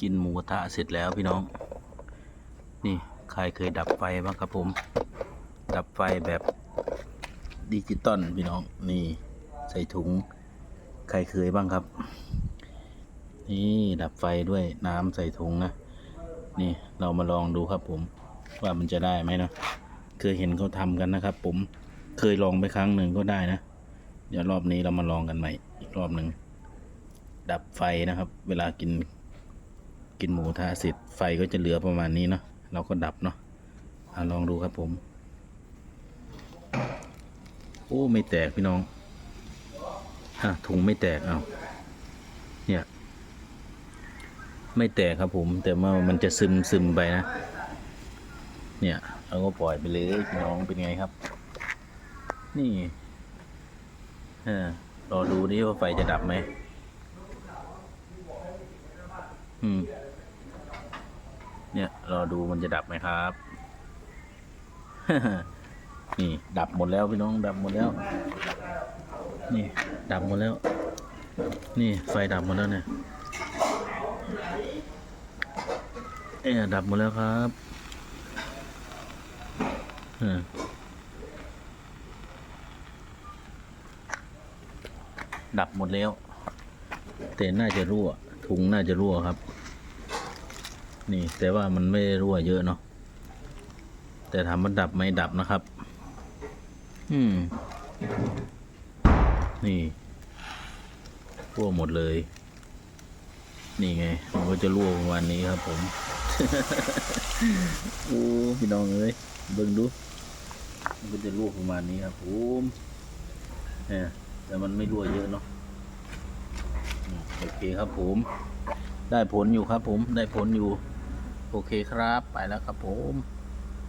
กินหมูกระทะเสร็จแล้วพี่น้อง นี่ใครเคยดับไฟบ้างครับผม ดับไฟแบบดิจิตอลพี่น้อง นี่ใส่ถุง ใครเคยบ้างครับ นี่ดับไฟด้วยน้ำใส่ถุงนะ นี่เรามาลองดูครับผม ว่ามันจะได้ไหมนะเคยเห็นเขาทำกันนะครับ ผมเคยลองไปครั้งหนึ่งก็ได้นะ เดี๋ยวรอบนี้เรามาลองกันใหม่อีกรอบหนึ่งดับไฟนะครับ เวลากิน กินหมูทะเสร็จไฟก็จะเหลือประมาณนี้เนาะเราก็ดับเนาะอะลองดูครับผม โอ้ไม่แตกพี่น้องฮะถุงไม่แตกเอาเนี่ย ไม่แตกครับผม แต่ว่ามันจะซึมซึมไปนะ เนี่ยเราก็ปล่อยไปเลยพี่น้องเป็นไงครับ นี่เออรอดูดิว่าไฟจะดับไหมอืม เนี่ยรอดูมันจะดับไหมครับ นี่ดับหมดแล้วพี่น้องดับหมดแล้ว นี่ดับหมดแล้ว นี่ไฟดับหมดแล้วเนี่ยเอ๊ดับหมดแล้วครับดับหมดแล้ว แต่น่าจะรั่ว ถุงน่าจะรั่วครับ นี่แต่ว่ามันไม่รั่วเยอะเนาะแต่ถามว่าดับไหมดับนะครับ อืม นี่รั่วหมดเลย นี่ไง มันก็จะรั่วประมาณนี้ครับผมโอ้พี่น้องเอ้ยเบิ่งดู มันก็จะรั่วประมาณนี้ครับผมเนี่ยแต่มันไม่รั่วเยอะเนาะโอเคครับผม ได้ผลอยู่ครับผม ได้ผลอยู่ โอเคครับ ไปแล้วครับผม